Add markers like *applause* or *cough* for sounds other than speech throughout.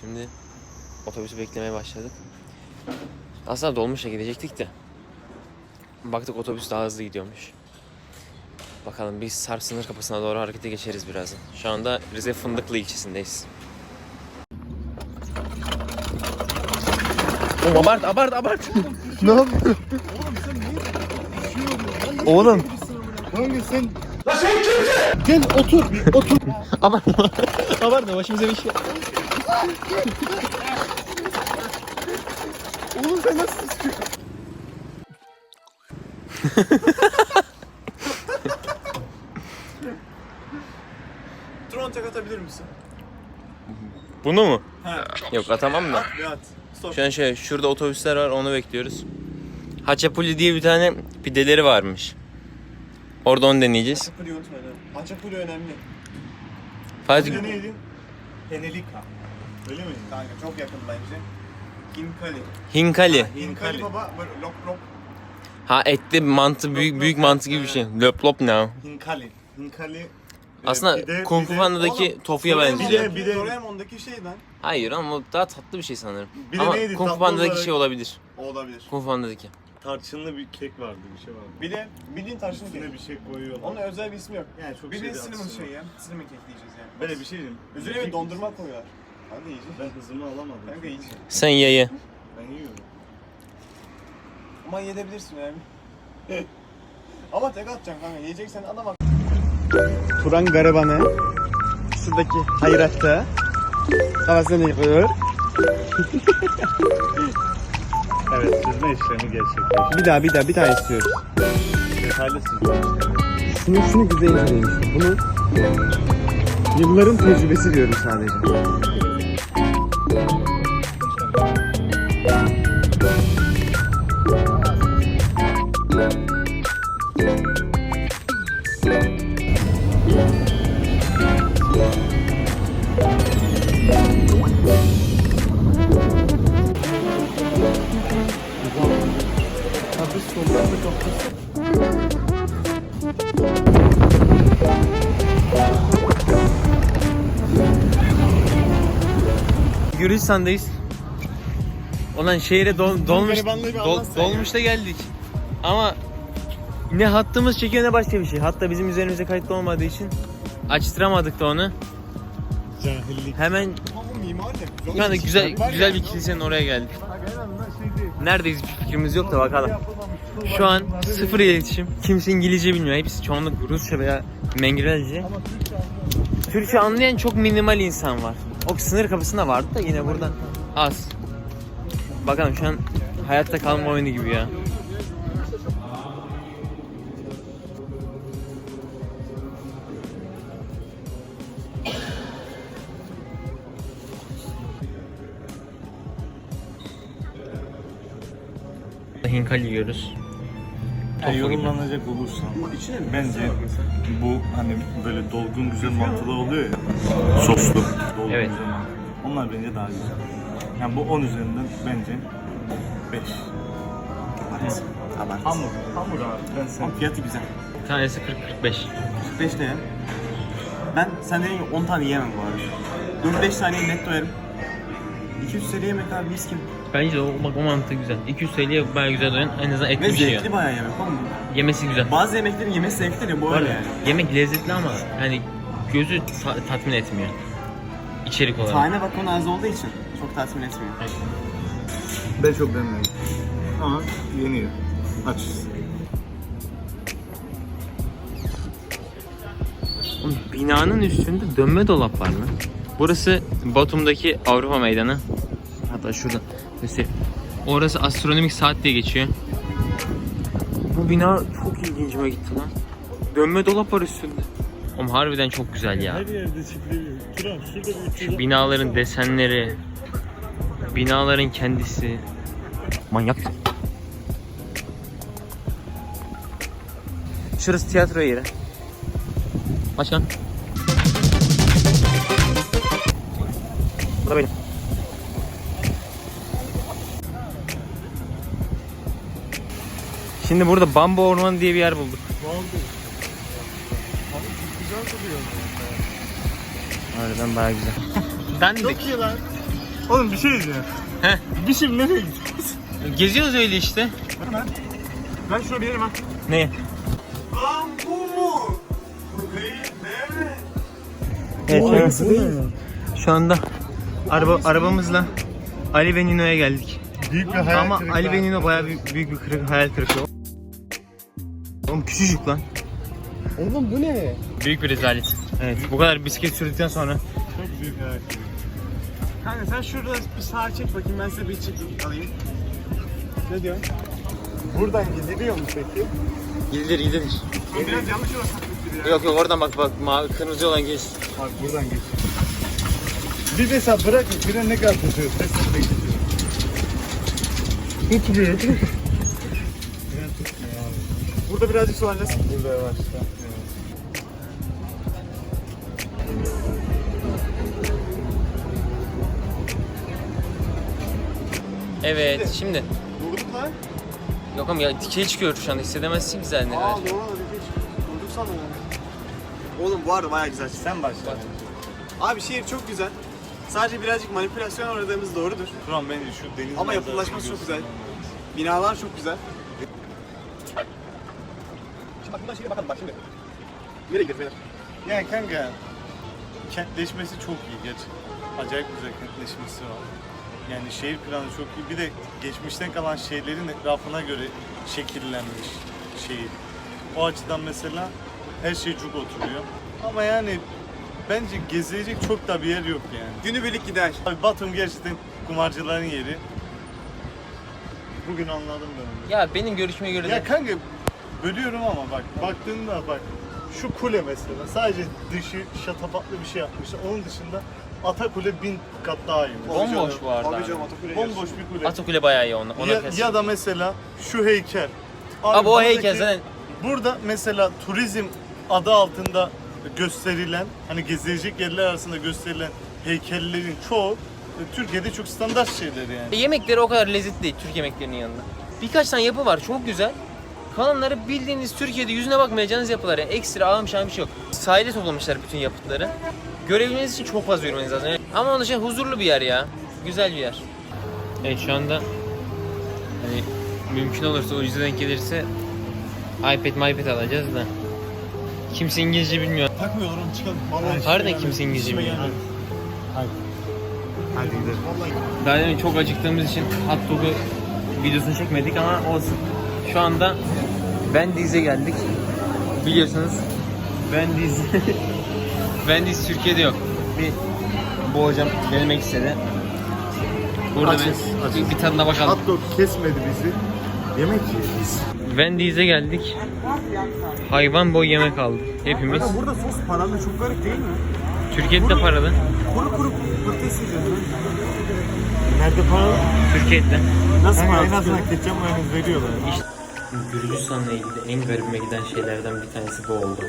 Şimdi otobüsü beklemeye başladık. Aslında dolmuşla gidecektik de. Baktık otobüs daha hızlı gidiyormuş. Bakalım biz Sarp sınır kapısına doğru harekete geçeriz birazdan. Şu anda Rize Fındıklı ilçesindeyiz. Oğlum abart abart abart. *laughs* Ne yapıyorsun? Oğlum. Kanka sen... La sen kimsin? Gel otur bir otur. *laughs* Abartma. Abartma başımıza bir şey. Oğlum sen nasıl sıçıyorsun? Drone tek atabilir misin? Bunu mu? He. Yok atamam da. Bir at. Stop. Şu an şey şurada otobüsler var onu bekliyoruz. Haçapuli diye bir tane pideleri varmış. Orada onu deneyeceğiz. Haçapuri unutma önemli. Haçapuri önemli. Fatih de neydi? Enelika. Öyle mi? Kanka çok yakın bence. Hinkali. Hinkali. Hinkali baba böyle lop lop. Ha etli mantı büyük büyük mantı gibi bir şey. Löp lop ne? Hinkali. Hinkali. Aslında bir de- Kung bir Fu de- Panda'daki Oğlum, tofuya benziyor. Bir de, bir de Doraemon'daki şeyden. Hayır ama daha tatlı bir şey sanırım. Bir de ama neydi? Kung Fu Tatlı Panda'daki olarak- şey olabilir. O olabilir. Kung Fu Panda'daki. Tarçınlı bir kek vardı, bir şey vardı. Bir de bildiğin taşlı Üstüne kek. bir şey koyuyorlar. Onun özel bir ismi yok. Yani çok Bir şey de bir cinnamon atısı şey ya. Cinnamon cake diyeceğiz yani. Böyle bir şey diyeyim. Üzerine bir dondurma koyuyorlar. Kanka iyice. Ben hızımı alamadım. Kanka iyice. Sen ye ye. Ben yiyorum. Ama yiyebilirsin yani. *laughs* Ama tek atacaksın kanka. Yiyeceksen adam bak. Turan garibanı. Şuradaki hayratta. Kafasını yıkıyor. *laughs* Evet, süzme işlemi gerçekleşti. Bir daha bir daha bir daha istiyoruz. Detaylı süzme. Şunu şunu güzel işte. Bunu yılların tecrübesi diyorum sadece. Gürcistan'dayız. Olan şehre dol, dolmuş, dol, ya. dolmuşta geldik. Ama ne hattımız çekiyor ne başka bir şey. Hatta bizim üzerimize kayıtlı olmadığı için açtıramadık da onu. Cahillik. Hemen yani güzel güzel bir kilisenin oraya geldik. Neredeyiz bir fikrimiz yok da bakalım. Şu an sıfır iletişim. Kimse İngilizce bilmiyor. Hepsi çoğunluk Rusça veya Mengirelce. Türkçe anlayan çok minimal insan var. O sınır kapısında vardı da yine burada az. Bakalım şu an hayatta kalma oyunu gibi ya. Hinkal yiyoruz. Yani yorumlanacak olursam bence bu hani böyle dolgun güzel mantılar oluyor ya soslu dolgun Evet. güzel mantı. Onlar bence daha güzel. Yani bu 10 üzerinden bence 5. Aman. Hamur. Hamur abi. Ben sen. Ama fiyatı güzel. Bir tanesi 40-45. 45 lira. Ben sen dediğin gibi 10 tane yiyemem bu arada. 4-5 tane net doyarım. 200 TL yemek abi mis gibi. Bence de o, bak o mantığı güzel. 200 TL'ye bayağı güzel doyun. En azından etli Ve bir şey zevkli ya. bayağı yemek oğlum. Yemesi güzel. Bazı yemeklerin yemesi zevkli ya bu öyle ya, yani. yemek lezzetli ama hani gözü ta- tatmin etmiyor. İçerik olarak. Tane bakımın az olduğu için çok tatmin etmiyor. Ben çok beğenmedim. Ama yeniyor. Açız. Oğlum, Binanın üstünde dönme dolap var lan. Burası Batum'daki Avrupa Meydanı. Hatta şurada göstereyim. Orası astronomik saat diye geçiyor. Bu bina çok ilgincime gitti lan. Dönme dolap var üstünde. Oğlum harbiden çok güzel ya. yerde çiftliği. Şurada bir 300 Binaların desenleri, binaların kendisi. Manyak. Şurası tiyatro yeri. Başkan. Şimdi burada Bambu Ormanı diye bir yer bulduk. Harbiden bayağı güzel. *laughs* Dandik. Çok iyi lan. Oğlum bir şey diyeceğim. Heh. Bir şey nereye gidiyoruz? Geziyoruz öyle işte. Ben şuna binerim ha. Ne? Lan bu mu? Bu değil mi? Evet, şu, şu anda araba arabamızla Ali ve Nino'ya geldik. Büyük bir hayal Ama kırıklığı. Ali ve Nino bayağı büyük, büyük bir kırık, hayal kırıklığı. Oğlum küçücük lan. Oğlum bu ne? Büyük bir rezalet. Evet, bu kadar bisiklet sürdükten sonra Çok büyük kırıklığı. Kanka sen şurada bir sağa çek bakayım ben size bir çek alayım. Ne diyorsun? Buradan gidiliyor mu peki? gidilir gidilir. Biraz yanlış saptık ya. Yok yok oradan bak bak mavi kırmızı olan geç. Bak buradan geç. Bir mesela bırakın frene ne kadar tutuyor? Bekliyor. Tutmuyor. Fren tutmuyor. Burada birazcık solacağız. Burada yavaşla. Evet şimdi. Durduk lan. Yok ama ya dikey çıkıyor şu anda hissedemezsin ki zaten. Aa doğru lan öyle Durduk sandım onu. Oğlum bu arada bayağı güzel. Sen başla. Abi şehir çok güzel. Sadece birazcık manipülasyon aradığımız doğrudur. Turan bence şu deniz Ama yapılaşması çok güzel. Binalar çok güzel. Şimdi bak buradan şehre bakalım bak şimdi. Nereye gidiyoruz beyler? Yani kanka kentleşmesi çok iyi gerçekten. Acayip güzel kentleşmesi var. Yani şehir planı çok iyi. Bir de geçmişten kalan şehirlerin etrafına göre şekillenmiş şehir. O açıdan mesela her şey cuk oturuyor. Ama yani bence gezilecek çok da bir yer yok yani. Günübirlik gider. Abi Batum gerçekten kumarcıların yeri. Bugün anladım ben onu. Ya benim görüşüme göre de Ya kanka bölüyorum ama bak baktığında bak şu kule mesela sadece dışı şatafatlı bir şey yapmışlar. Onun dışında Atakule bin kat daha iyi. bomboş bu arada. Abi canım Atakule Bomboş bir kule. Atakule bayağı iyi ona. ona ya, kes. ya da mesela şu heykel. Abi o buradaki- heykel zaten Burada mesela turizm adı altında gösterilen hani gezilecek yerler arasında gösterilen heykellerin çoğu e, Türkiye'de çok standart şeyler yani. E, Yemekleri o kadar lezzetli değil Türk yemeklerinin yanında. Birkaç tane yapı var çok güzel. Kalanları bildiğiniz Türkiye'de yüzüne bakmayacağınız yapılar. Yani ekstra ağım şahım bir şey yok. Sahile toplamışlar bütün yapıtları. Görebilmeniz için çok fazla yürümeniz lazım. Yani Ama onun dışında huzurlu bir yer ya. Güzel bir yer. Evet şu anda hani mümkün olursa ucuza denk gelirse iPad iPad alacağız da. Kimse İngilizce bilmiyor. Takmıyorlar oğlum çıkalım. Harbiden kimse İngilizce bilmiyor. Hadi gidelim. Daha demin çok acıktığımız için hot dog'u videosunu çekmedik ama olsun. Şu anda Wendy's'e geldik. Biliyorsunuz Wendy's *laughs* Wendy's Türkiye'de yok. Bir bu hocam denemek istedi. Burada Açız, ben açız. bir tadına bakalım. Hot dog kesmedi bizi. Yemek yiyoruz. Wendy's'e geldik. Hayvan boy yemek aldık hepimiz. Burada sos paralı çok garip değil mi? Türkiye'de de paralı. Kuru kuru patates yiyeceğiz. Nerede para? Türkiye'de. Nasıl Kanka para en azından ketçap mayonez veriyorlar. Gürcistan'la ilgili en garibime giden şeylerden bir tanesi bu oldu.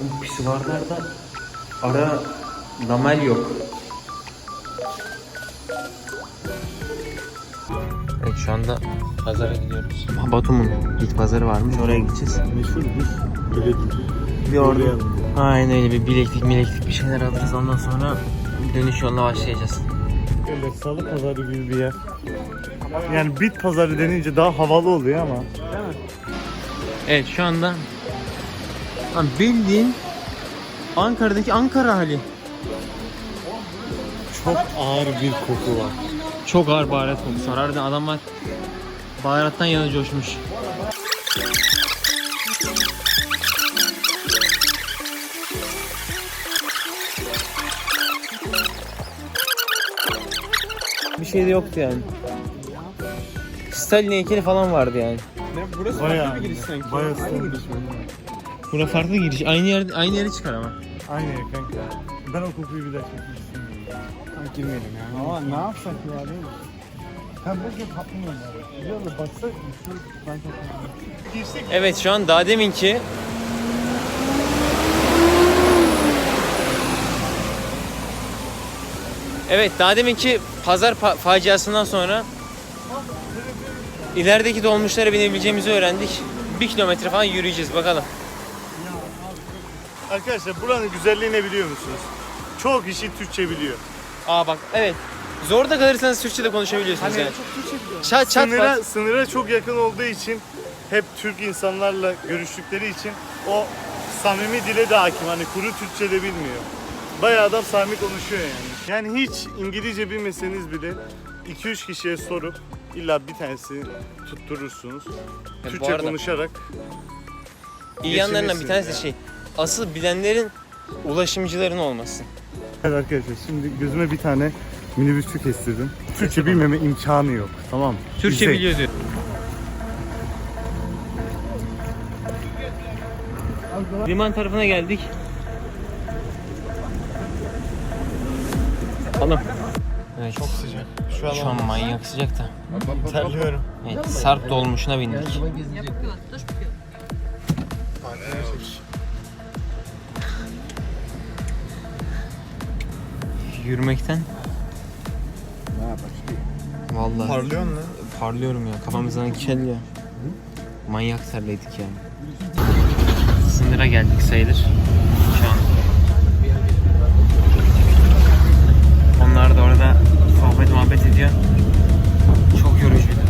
Bu pisuvarlarda ara lamel yok. Evet şu anda pazara gidiyoruz. Batum'un git pazarı varmış oraya gideceğiz. Meşhur bir bileklik. Bir orada aynen öyle bir bileklik mileklik bir şeyler alırız ondan sonra dönüş yoluna başlayacağız. Böyle salı pazarı gibi bir yer. Yani bit pazarı denince daha havalı oluyor ama. Evet şu anda Lan bildiğin Ankara'daki Ankara hali. Çok ağır bir koku var. Çok ağır baharat kokusu var. Harbiden adamlar baharattan yana coşmuş. Bir şey de yoktu yani. Stalin heykeli falan vardı yani. Burası Bayağı, farklı bir giriş sanki. bayağı Aynı giriş mi? Bura farklı giriş. Aynı yer aynı yere çıkar ama. Aynı yer kanka. Ben o kokuyu bir daha çekmek istemiyorum. Kanka girmeyelim ya. Ama ne yapsak ya değil mi? Hem de kapmıyor bari. Biliyor musun? Baksana şu ben çok Girsek Evet şu an daha deminki Evet daha deminki pazar fa- faciasından sonra ilerideki dolmuşlara binebileceğimizi öğrendik. Bir kilometre falan yürüyeceğiz bakalım. Arkadaşlar buranın güzelliğini biliyor musunuz? Çok kişi Türkçe biliyor. Aa bak evet Zorda kalırsanız Türkçe'de konuşabiliyorsunuz yani. Çat çat Sınıra, var. sınıra çok yakın olduğu için hep Türk insanlarla görüştükleri için o samimi dile de hakim. Hani kuru Türkçe de bilmiyor. Bayağı adam samimi konuşuyor yani. Yani hiç İngilizce bilmeseniz bile 2-3 kişiye sorup illa bir tanesi tutturursunuz. bu Türkçe arada- konuşarak İyi yanlarından bir tanesi de şey. Asıl bilenlerin ulaşımcıların olması. Evet arkadaşlar şimdi gözüme bir tane minibüsçü kestirdim. Türkçe bilmeme imkanı yok. Tamam mı? Biliyor diyor. Liman tarafına geldik. Alım. Evet, çok Sıcak. Şu an, şu an manyak sıcak da. terliyorum. Evet, Sarp dolmuşuna bindik. Yürümekten. Vallahi Parlıyor mu? parlıyorum ya. Kafamızdan kel ya. Manyak terledik ya. Sınıra geldik sayılır. Şu an. sohbet muhabbet ediyor. Çok yorucuydu.